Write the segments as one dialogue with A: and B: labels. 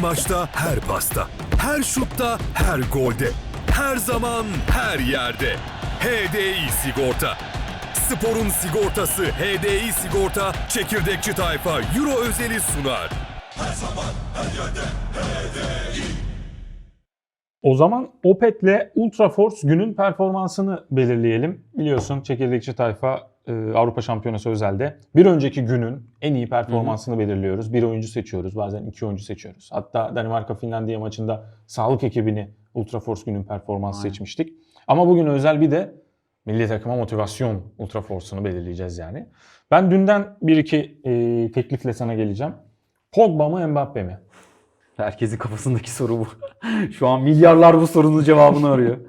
A: maçta, her pasta, her şutta, her golde. Her zaman, her yerde. HDI Sigorta. Sporun sigortası HDI Sigorta çekirdekçi tayfa Euro özeli sunar.
B: O zaman Opet'le Ultraforce günün performansını belirleyelim. Biliyorsun çekirdekçi tayfa Avrupa Şampiyonası özelde bir önceki günün en iyi performansını belirliyoruz. Bir oyuncu seçiyoruz, bazen iki oyuncu seçiyoruz. Hatta Danimarka-Finlandiya maçında sağlık ekibini Ultraforce günün performansı
C: Aynen.
B: seçmiştik. Ama bugün özel bir de milli takıma motivasyon Ultraforce'unu belirleyeceğiz yani. Ben dünden bir iki e, teklifle sana geleceğim. Pogba mı Mbappe mi?
C: Herkesin kafasındaki soru bu. Şu an milyarlar bu sorunun cevabını arıyor.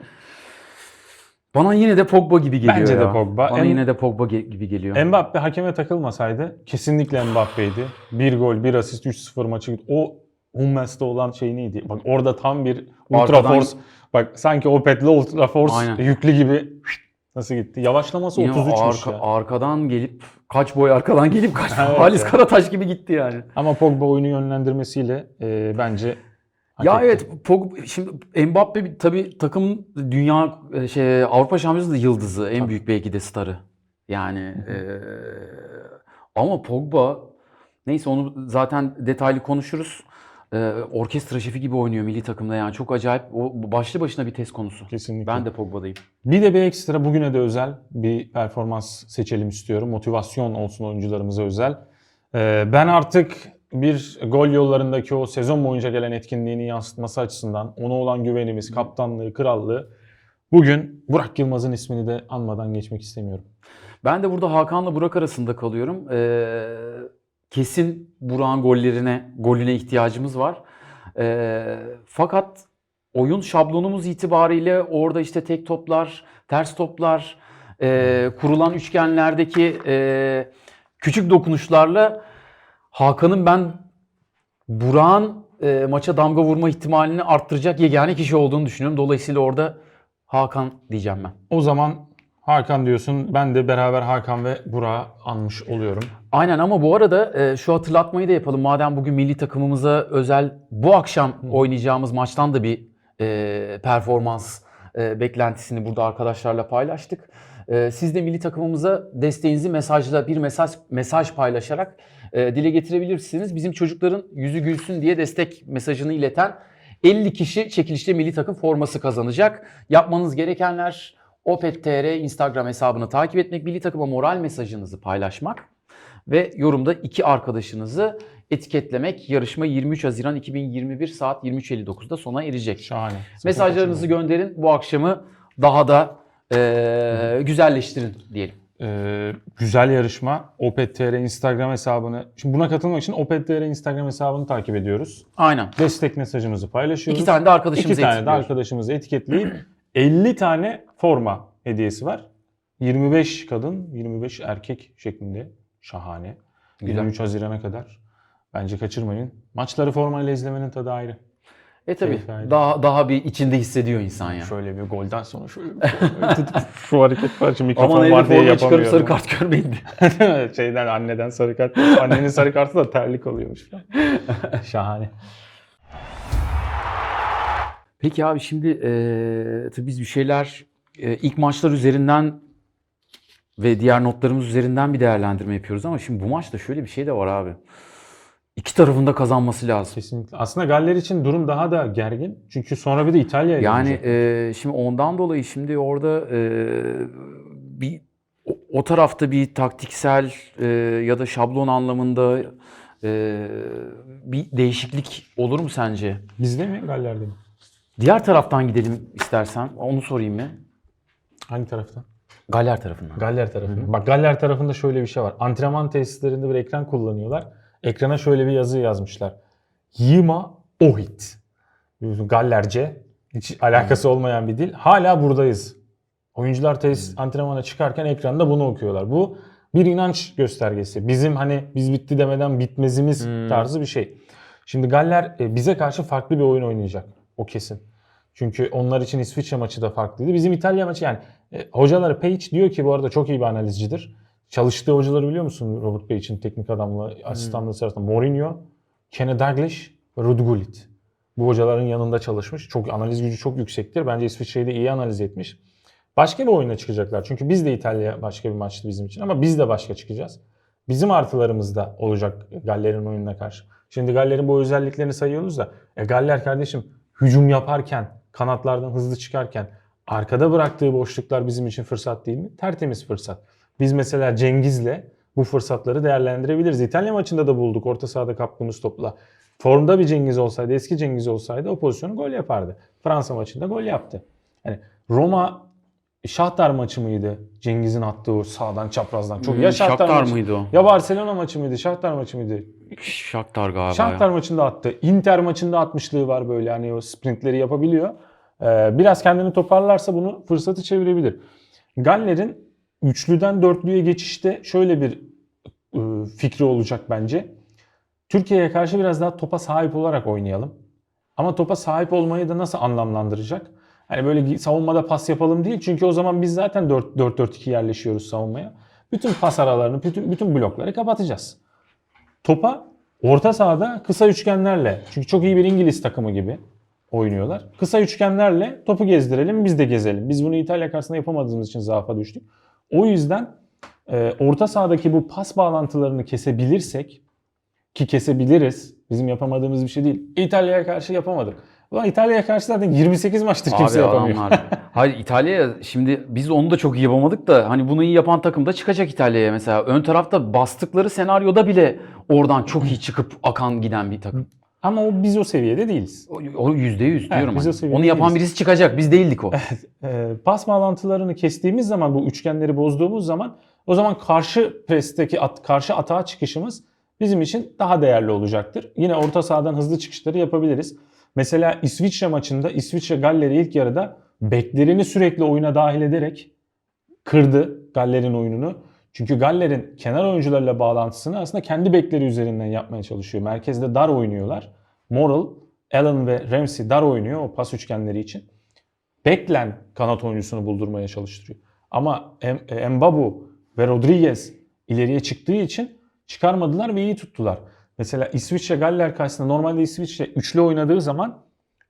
C: Bana yine de Pogba gibi geliyor
B: Bence de
C: ya.
B: Pogba.
C: Bana
B: En-
C: yine de Pogba ge- gibi geliyor.
B: Mbappe hakeme takılmasaydı kesinlikle Mbappe'ydi. Bir gol, bir asist, 3-0 maçı. O Hummels'te olan şey neydi? Bak orada tam bir Ultra
C: Arkadan-
B: Force. Bak sanki Opet'le Ultra Force
C: Aynen.
B: yüklü gibi nasıl gitti? Yavaşlaması
C: Yine
B: 33'müş
C: arka-
B: ya.
C: arkadan gelip kaç boy arkadan gelip kaç
B: Evet
C: Halis
B: ya.
C: Karataş gibi gitti yani.
B: Ama Pogba oyunu yönlendirmesiyle e, bence
C: Ya
B: etti.
C: evet Pogba şimdi Mbappe tabii takımın dünya e, şey Avrupa Şampiyonası yıldızı en büyük belki de starı. Yani e, ama Pogba neyse onu zaten detaylı konuşuruz. E, orkestra şefi gibi oynuyor milli takımda yani çok acayip. O başlı başına bir test konusu.
B: Kesinlikle.
C: Ben de Pogba'dayım.
B: Bir de bir ekstra bugüne de özel bir performans seçelim istiyorum. Motivasyon olsun oyuncularımıza özel. Ee, ben artık bir gol yollarındaki o sezon boyunca gelen etkinliğini yansıtması açısından ona olan güvenimiz, kaptanlığı, krallığı bugün Burak Yılmaz'ın ismini de anmadan geçmek istemiyorum.
C: Ben de burada Hakan'la Burak arasında kalıyorum. Ee, kesin Burak'ın gollerine, golüne ihtiyacımız var. Ee, fakat oyun şablonumuz itibariyle orada işte tek toplar, ters toplar, e, kurulan üçgenlerdeki e, küçük dokunuşlarla Hakan'ın ben Burak'ın e, maça damga vurma ihtimalini arttıracak yegane kişi olduğunu düşünüyorum. Dolayısıyla orada Hakan diyeceğim ben.
B: O zaman Hakan diyorsun. Ben de beraber Hakan ve Burak'ı anmış oluyorum.
C: Aynen ama bu arada e, şu hatırlatmayı da yapalım. Madem bugün milli takımımıza özel bu akşam oynayacağımız maçtan da bir e, performans e, beklentisini burada arkadaşlarla paylaştık. E, siz de milli takımımıza desteğinizi mesajla bir mesaj mesaj paylaşarak e, dile getirebilirsiniz. Bizim çocukların yüzü gülsün diye destek mesajını ileten 50 kişi çekilişte milli takım forması kazanacak. Yapmanız gerekenler Opet.tr Instagram hesabını takip etmek, milli takıma moral mesajınızı paylaşmak ve yorumda iki arkadaşınızı etiketlemek. Yarışma 23 Haziran 2021 saat 23.59'da sona erecek.
B: Şahane.
C: Mesajlarınızı gönderin. Bu akşamı daha da eee, güzelleştirin diyelim.
B: Ee, güzel yarışma. Opet.tr Instagram hesabını. Şimdi buna katılmak için Opet.tr Instagram hesabını takip ediyoruz.
C: Aynen.
B: Destek mesajımızı paylaşıyoruz.
C: İki tane de arkadaşımızı
B: İki tane de arkadaşımızı etiketleyip 50 tane forma hediyesi var. 25 kadın, 25 erkek şeklinde. Şahane.
C: Güzel.
B: 23 Haziran'a kadar. Bence kaçırmayın. Maçları formayla izlemenin tadı ayrı.
C: E tabi daha daha bir içinde hissediyor insan ya.
B: Şöyle bir golden sonra şöyle bir şu hareket var. Şimdi mikrofon
C: Aman
B: var diye yapamıyorum.
C: sarı kart görmeyin diye.
B: Şeyden anneden sarı kart. Annenin sarı kartı da terlik oluyormuş. falan. Şahane.
C: Peki abi şimdi eee tabii biz bir şeyler eee, ilk maçlar üzerinden ve diğer notlarımız üzerinden bir değerlendirme yapıyoruz ama şimdi bu maçta şöyle bir şey de var abi. İki tarafın da kazanması lazım.
B: Kesinlikle. Aslında Galler için durum daha da gergin. Çünkü sonra bir de İtalya'ya
C: Yani eee, şimdi ondan dolayı şimdi orada eee, bir o, o tarafta bir taktiksel eee, ya da şablon anlamında eee, bir değişiklik olur mu sence?
B: Bizde mi Galler'de mi?
C: Diğer taraftan gidelim istersen. Onu sorayım mı?
B: Hangi taraftan?
C: Galler tarafından.
B: Galler tarafında. Bak Galler tarafında şöyle bir şey var. Antrenman tesislerinde bir ekran kullanıyorlar. Ekrana şöyle bir yazı yazmışlar. Yima Ohit. Gallerce. Hiç alakası olmayan bir dil. Hala buradayız. Oyuncular tesis antrenmana çıkarken ekranda bunu okuyorlar. Bu bir inanç göstergesi. Bizim hani biz bitti demeden bitmezimiz
C: Hmm.
B: tarzı bir şey. Şimdi Galler e, bize karşı farklı bir oyun oynayacak. O kesin. Çünkü onlar için İsviçre maçı da farklıydı. Bizim İtalya maçı yani e, hocaları Page diyor ki bu arada çok iyi bir analizcidir. Çalıştığı hocaları biliyor musun Robert Page'in teknik adamla asistanlığı sırasında? Mourinho, Kenny Dalglish Ruud Gullit. Bu hocaların yanında çalışmış. Çok analiz gücü çok yüksektir. Bence İsviçre'yi de iyi analiz etmiş. Başka bir oyuna çıkacaklar. Çünkü biz de İtalya başka bir maçtı bizim için ama biz de başka çıkacağız. Bizim artılarımız da olacak Galler'in oyununa karşı. Şimdi Galler'in bu özelliklerini sayıyoruz da e, Galler kardeşim hücum yaparken, kanatlardan hızlı çıkarken arkada bıraktığı boşluklar bizim için fırsat değil mi? Tertemiz fırsat. Biz mesela Cengiz'le bu fırsatları değerlendirebiliriz. İtalya maçında da bulduk orta sahada kaptığımız topla. Formda bir Cengiz olsaydı, eski Cengiz olsaydı o pozisyonu gol yapardı. Fransa maçında gol yaptı. Yani Roma Şahtar maçı mıydı? Cengiz'in attığı o sağdan çaprazdan. Çok ya
C: Hmm,
B: Şahtar,
C: Shakhtar
B: maçı,
C: mıydı o?
B: Ya Barcelona maçı mıydı? Şahtar maçı mıydı?
C: Shakhtar galiba
B: Shakhtar
C: ya.
B: maçında attı. Inter maçında atmışlığı var böyle hani o sprintleri yapabiliyor. Ee, biraz kendini toparlarsa bunu fırsatı çevirebilir. Galler'in üçlüden dörtlüye geçişte şöyle bir e, fikri olacak bence. Türkiye'ye karşı biraz daha topa sahip olarak oynayalım. Ama topa sahip olmayı da nasıl anlamlandıracak? Hani böyle savunmada pas yapalım değil. Çünkü o zaman biz zaten 4-4-2 yerleşiyoruz savunmaya. Bütün pas aralarını, bütün, bütün blokları kapatacağız. Topa orta sahada kısa üçgenlerle, çünkü çok iyi bir İngiliz takımı gibi oynuyorlar. Kısa üçgenlerle topu gezdirelim, biz de gezelim. Biz bunu İtalya karşısında yapamadığımız için zaafa düştük. O yüzden e, orta sahadaki bu pas bağlantılarını kesebilirsek, ki kesebiliriz, bizim yapamadığımız bir şey değil. İtalya'ya karşı yapamadık. Ulan İtalya'ya karşı zaten 28 maçtır kimse
C: Abi
B: yapamıyor.
C: adamlar. Hayır İtalya'ya şimdi biz onu da çok iyi yapamadık da hani bunu iyi yapan takım da çıkacak İtalya'ya mesela. Ön tarafta bastıkları senaryoda bile oradan çok iyi çıkıp akan giden bir takım.
B: Ama o, biz o seviyede değiliz.
C: O- O yüzde yüz diyorum.
B: biz o
C: hani. Onu yapan
B: değiliz.
C: birisi çıkacak. Biz değildik o.
B: e, pas bağlantılarını kestiğimiz zaman bu üçgenleri bozduğumuz zaman o zaman karşı presteki at, karşı atağa çıkışımız bizim için daha değerli olacaktır. Yine orta sahadan hızlı çıkışları yapabiliriz. Mesela İsviçre maçında İsviçre Galler'i ilk yarıda beklerini sürekli oyuna dahil ederek kırdı Galler'in oyununu. Çünkü Galler'in kenar oyuncularla bağlantısını aslında kendi bekleri üzerinden yapmaya çalışıyor. Merkezde dar oynuyorlar. Moral, Allen ve Ramsey dar oynuyor o pas üçgenleri için beklen kanat oyuncusunu buldurmaya çalıştırıyor. Ama Mbabu ve Rodriguez ileriye çıktığı için çıkarmadılar ve iyi tuttular. Mesela İsviçre Galler karşısında normalde İsviçre üçlü oynadığı zaman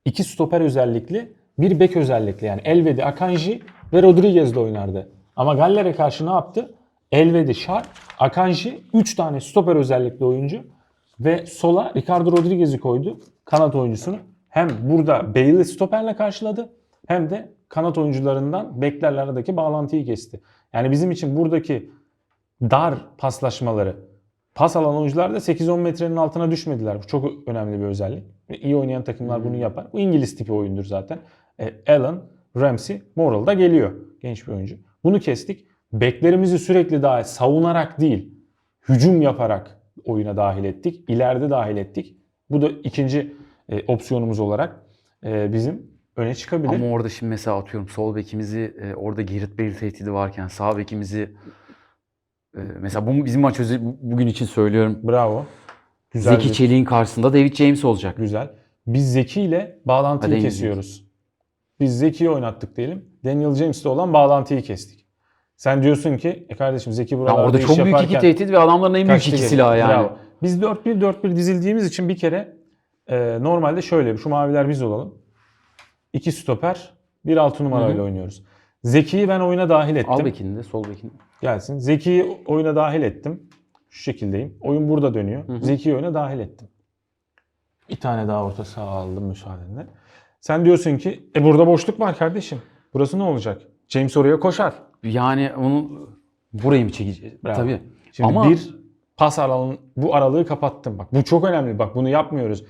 B: iki stoper özellikli, bir bek özellikli yani Elvedi, Akanji ve Rodriguez de oynardı. Ama Galler'e karşı ne yaptı? Elvedi, Şar, Akanji 3 tane stoper özellikli oyuncu ve sola Ricardo Rodriguez'i koydu kanat oyuncusunu. Hem burada Bale'i stoperle karşıladı hem de kanat oyuncularından beklerle aradaki bağlantıyı kesti. Yani bizim için buradaki dar paslaşmaları pas alan oyuncular da 8-10 metrenin altına düşmediler. Bu çok önemli bir özellik. İyi oynayan takımlar bunu yapar. Bu İngiliz tipi oyundur zaten. E, Allen, Ramsey, Moral da geliyor. Genç bir oyuncu. Bunu kestik. Beklerimizi sürekli daha savunarak değil, hücum yaparak oyuna dahil ettik. İleride dahil ettik. Bu da ikinci e, opsiyonumuz olarak e, bizim öne çıkabilir.
C: Ama orada şimdi mesela atıyorum sol bekimizi e, orada Gerrit Bale tehdidi varken sağ bekimizi e, mesela bu bizim maç özü bugün için söylüyorum.
B: Bravo. Güzel
C: Zeki
B: bir-
C: Çelik'in karşısında David James olacak.
B: Güzel. Biz Zeki ile bağlantıyı
C: Hadi
B: kesiyoruz. Biz Zeki'yi oynattık diyelim. Daniel James'le olan bağlantıyı kestik. Sen diyorsun ki e kardeşim Zeki
C: Ya
B: buralarda
C: orada
B: iş
C: çok büyük iki tehdit ve adamların en büyük iki silahı yani.
B: Bravo. Biz 4-1-4-1 dizildiğimiz için bir kere e, normalde şöyle şu maviler biz olalım. İki stoper, bir altı numarayla
C: Hı hı.
B: oynuyoruz. Zeki'yi ben oyuna dahil ettim.
C: Al bekini de sol bekini.
B: Gelsin. Zeki'yi oyuna dahil ettim. Şu şekildeyim. Oyun burada dönüyor.
C: Hı hı.
B: Zeki'yi oyuna dahil ettim. Bir tane daha orta saha aldım müsaadenle. Sen diyorsun ki e burada boşluk var kardeşim. Burası ne olacak? James oraya koşar.
C: Yani onu burayı mı çekeceğiz?
B: Bravo.
C: Tabii.
B: Şimdi
C: Ama
B: bir pas aralığın bu aralığı kapattım. Bak bu çok önemli. Bak bunu yapmıyoruz.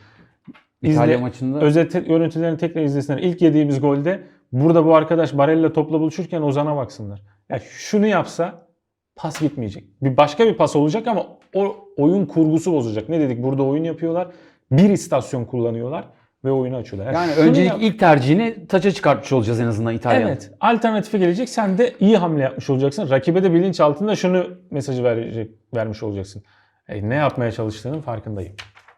C: İtalya
B: İzle-
C: maçında
B: Özet görüntülerini tekrar izlesinler. İlk yediğimiz golde burada bu arkadaş Barella topla buluşurken Ozan'a baksınlar. Ya şunu yapsa pas gitmeyecek. Bir başka bir pas olacak ama o oyun kurgusu bozacak. Ne dedik? Burada oyun yapıyorlar. Bir istasyon kullanıyorlar ve oyunu açıyorlar.
C: yani
B: şunu
C: öncelik
B: yap-
C: ilk tercihini taça çıkartmış olacağız en azından İtalya'nın.
B: Evet. Alternatifi gelecek. Sen de iyi hamle yapmış olacaksın. Rakibe de bilinç altında şunu mesajı verecek, vermiş olacaksın. E, ne yapmaya çalıştığının farkındayım.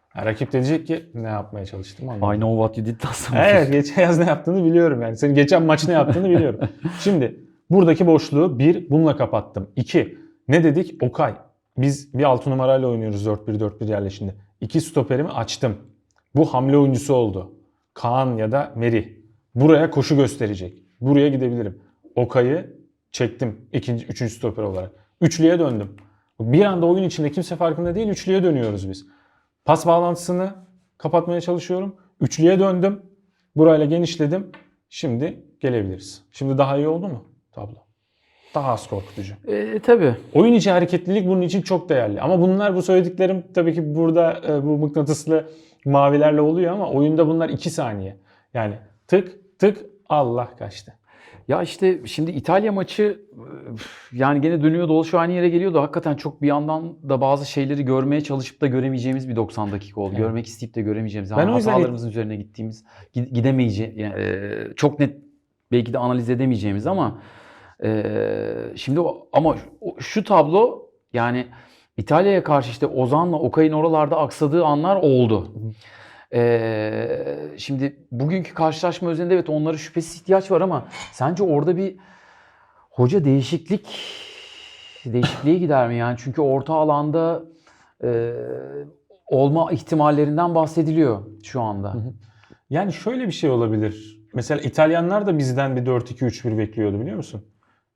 B: Ha, rakip de diyecek ki ne yapmaya çalıştım anladım.
C: I know what you did last summer.
B: Evet geçen yaz ne yaptığını biliyorum yani. Senin geçen maç ne yaptığını biliyorum. Şimdi buradaki boşluğu bir bununla kapattım. İki ne dedik? Okay. Biz bir altı numarayla oynuyoruz 4-1-4-1 yerleşinde. İki stoperimi açtım. Bu hamle oyuncusu oldu. Kaan ya da Meri. Buraya koşu gösterecek. Buraya gidebilirim. Okay'ı çektim ikinci, üçüncü stoper olarak. Üçlüye döndüm. Bir anda oyun içinde kimse farkında değil. Üçlüye dönüyoruz biz. Pas bağlantısını kapatmaya çalışıyorum. Üçlüye döndüm. Burayla genişledim. Şimdi gelebiliriz. Şimdi daha iyi oldu mu tablo? Daha az korkutucu.
C: E, tabii.
B: Oyun içi hareketlilik bunun için çok değerli. Ama bunlar bu söylediklerim tabii ki burada e, bu mıknatıslı mavilerle oluyor ama oyunda bunlar 2 saniye. Yani tık tık Allah kaçtı.
C: Ya işte şimdi İtalya maçı yani gene dönüyor dolaşıyor aynı yere geliyordu. Hakikaten çok bir yandan da bazı şeyleri görmeye çalışıp da göremeyeceğimiz bir 90 dakika oldu.
B: Evet.
C: Görmek isteyip de göremeyeceğimiz.
B: Ben
C: Yani hatalarımızın üzerine gittiğimiz, gi- gidemeyeceğimiz, yani, e, çok net belki de analiz edemeyeceğimiz ama e, şimdi o, ama şu tablo yani İtalya'ya karşı işte Ozan'la Okay'ın oralarda aksadığı anlar oldu. Ee, şimdi bugünkü karşılaşma özelinde evet onlara şüphesiz ihtiyaç var ama sence orada bir hoca değişiklik değişikliğe gider mi yani? Çünkü orta alanda e, olma ihtimallerinden bahsediliyor şu anda.
B: Yani şöyle bir şey olabilir. Mesela İtalyanlar da bizden bir 4-2-3-1 bekliyordu biliyor musun?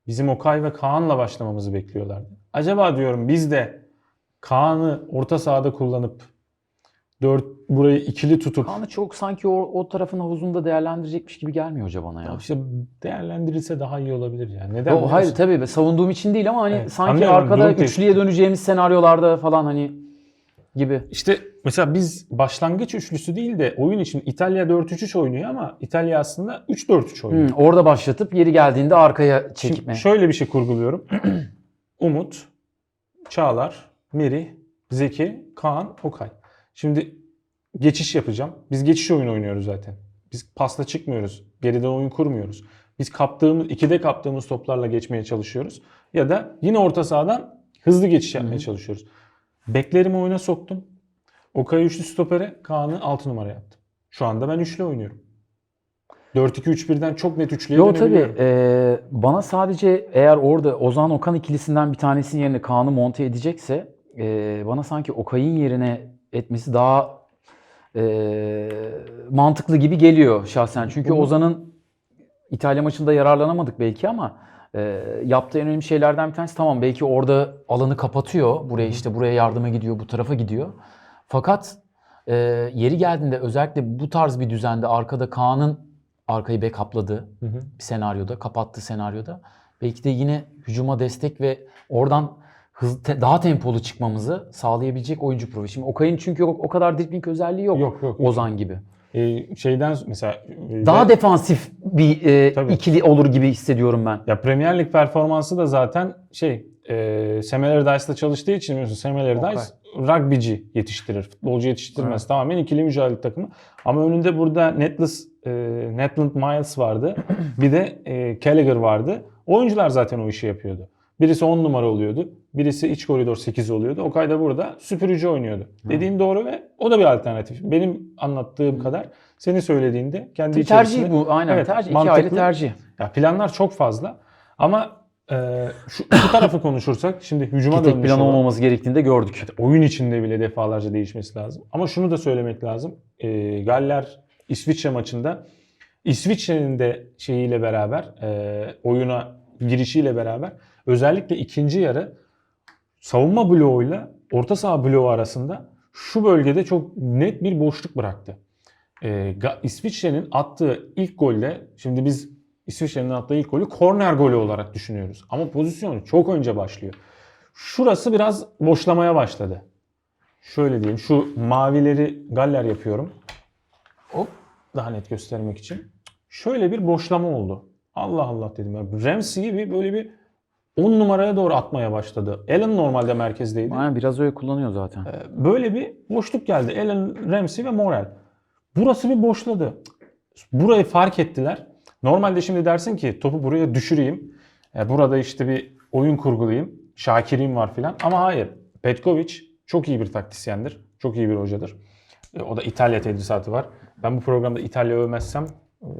B: Bizim Okay ve Kaan'la başlamamızı bekliyorlardı. Acaba diyorum biz de Kaan'ı orta sahada kullanıp 4 burayı ikili tutup
C: Kaan'ı çok sanki o, o tarafın havuzunda değerlendirecekmiş gibi gelmiyor hoca bana ya.
B: işte değerlendirilse daha iyi olabilir yani. Neden?
C: Yo,
B: biliyor
C: hayır
B: musun?
C: tabii be, savunduğum için değil ama hani
B: Evet,
C: sanki
B: anlıyorum,
C: arkada
B: durum tespiti.
C: üçlüye döneceğimiz senaryolarda falan hani gibi.
B: İşte mesela biz başlangıç üçlüsü değil de oyun için İtalya 4-3-3 oynuyor ama İtalya aslında 3-4-3 oynuyor.
C: Hı, orada başlatıp yeri geldiğinde arkaya
B: Şimdi
C: çekme.
B: şöyle bir şey kurguluyorum. Umut, Çağlar, Meri, Zeki, Kaan, Okay. Şimdi geçiş yapacağım. Biz geçiş oyunu oynuyoruz zaten. Biz pasla çıkmıyoruz. Geriden oyun kurmuyoruz. Biz kaptığımız, ikide kaptığımız toplarla geçmeye çalışıyoruz. Ya da yine orta sahadan hızlı geçiş yapmaya çalışıyoruz. Beklerimi oyuna soktum. Okay'ı üçlü stopere, Kaan'ı 6 numara yaptım. Şu anda ben üçlü oynuyorum. 4-2-3-1'den çok net üçlüye
C: Yo tabii
B: dönebiliyorum.
C: e, bana sadece eğer orada Ozan Okan ikilisinden bir tanesinin yerine Kaan'ı monte edecekse e, bana sanki Okay'ın yerine etmesi daha e, mantıklı gibi geliyor şahsen. Çünkü
B: hı.
C: Ozan'ın İtalya maçında yararlanamadık belki ama e, yaptığı en önemli şeylerden bir tanesi tamam belki orada alanı kapatıyor. Buraya işte buraya yardıma gidiyor, bu tarafa gidiyor. Fakat e, yeri geldiğinde özellikle bu tarz bir düzende arkada Kaan'ın arkayı backupladığı bir senaryoda, kapattığı senaryoda belki de yine hücuma destek ve oradan hız, te- daha tempolu çıkmamızı sağlayabilecek oyuncu profili. Şimdi Okay'ın çünkü o, o kadar dribbling özelliği yok,
B: Yok, yok.
C: Ozan gibi.
B: Ee, şeyden mesela e,
C: Daha
B: ve-
C: defansif bir e,
B: Tabii.
C: ikili olur gibi hissediyorum ben.
B: ya Premier Lig performansı da zaten şey e, Sam Allardyce'da çalıştığı için biliyorsun Sam Allardyce rugbyci yetiştirir. Futbolcu yetiştirmez.
C: Evet.
B: Tamamen ikili mücadele takımı. Ama önünde burada Netlas, e, Netland Miles vardı. bir de e, Gallagher vardı. Oyuncular zaten o işi yapıyordu. Birisi 10 numara oluyordu. Birisi iç koridor 8 oluyordu. Okay da burada süpürücü oynuyordu. Dediğin doğru ve o da bir alternatif. Benim anlattığım kadar senin söylediğinde kendi
C: Tercih
B: içerisinde-
C: bu aynen.
B: Evet,
C: tercih. İki ayrı tercih.
B: Ya planlar çok fazla ama e, şu iki tarafı konuşursak şimdi hücuma dönmüş
C: plan
B: olan-
C: olmaması gerektiğini de gördük.
B: oyun içinde bile defalarca değişmesi lazım. Ama şunu da söylemek lazım. E, Galler İsviçre maçında İsviçre'nin de şeyiyle beraber e, oyuna girişiyle beraber özellikle ikinci yarı savunma bloğuyla orta saha bloğu arasında şu bölgede çok net bir boşluk bıraktı. E, İsviçre'nin attığı ilk golde şimdi biz İsviçre'nin attığı ilk golü korner golü olarak düşünüyoruz. Ama pozisyon çok önce başlıyor. Şurası biraz boşlamaya başladı. Şöyle diyeyim. Şu mavileri galler yapıyorum. Hop daha net göstermek için. Şöyle bir boşlama oldu. Allah Allah dedim. ya. Ramsey gibi böyle bir 10 numaraya doğru atmaya başladı. Allen normalde merkezdeydi.
C: Aynen biraz öyle kullanıyor zaten.
B: Böyle bir boşluk geldi. Allen, Ramsey ve Morel. Burası bir boşladı. Burayı fark ettiler. Normalde şimdi dersin ki topu buraya düşüreyim. E, Burada işte bir oyun kurgulayayım. Şakir'im var filan. Ama hayır. Petkovic çok iyi bir taktisyendir. Çok iyi bir hocadır. E, O da İtalya tedrisatı var. Ben bu programda İtalya övmezsem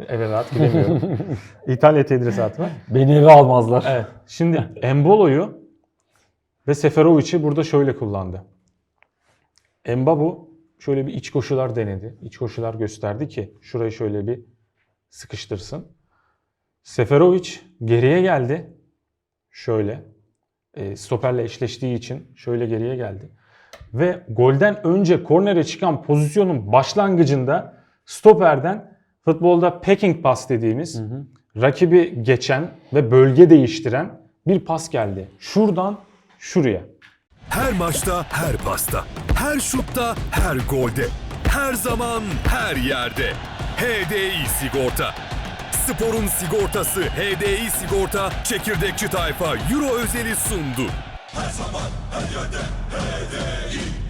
B: eve rahat gidemiyorum. İtalya tedrisatı var.
C: Beni eve almazlar.
B: Evet. Şimdi Embolo'yu ve Seferovic'i burada şöyle kullandı. Embabu şöyle bir iç koşular denedi. İç koşular gösterdi ki şurayı şöyle bir sıkıştırsın. Seferovic geriye geldi. Şöyle. E, stoperle eşleştiği için şöyle geriye geldi. Ve golden önce kornere çıkan pozisyonun başlangıcında stoperden futbolda packing pass dediğimiz rakibi geçen ve bölge değiştiren bir pas geldi. Şuradan şuraya.
A: Her maçta, her pasta, her şutta, her golde, her zaman, her yerde. HDI Sigorta. Sporun sigortası HDI Sigorta çekirdekçi tayfa Euro özeli sundu. Her zaman, her yerde HDI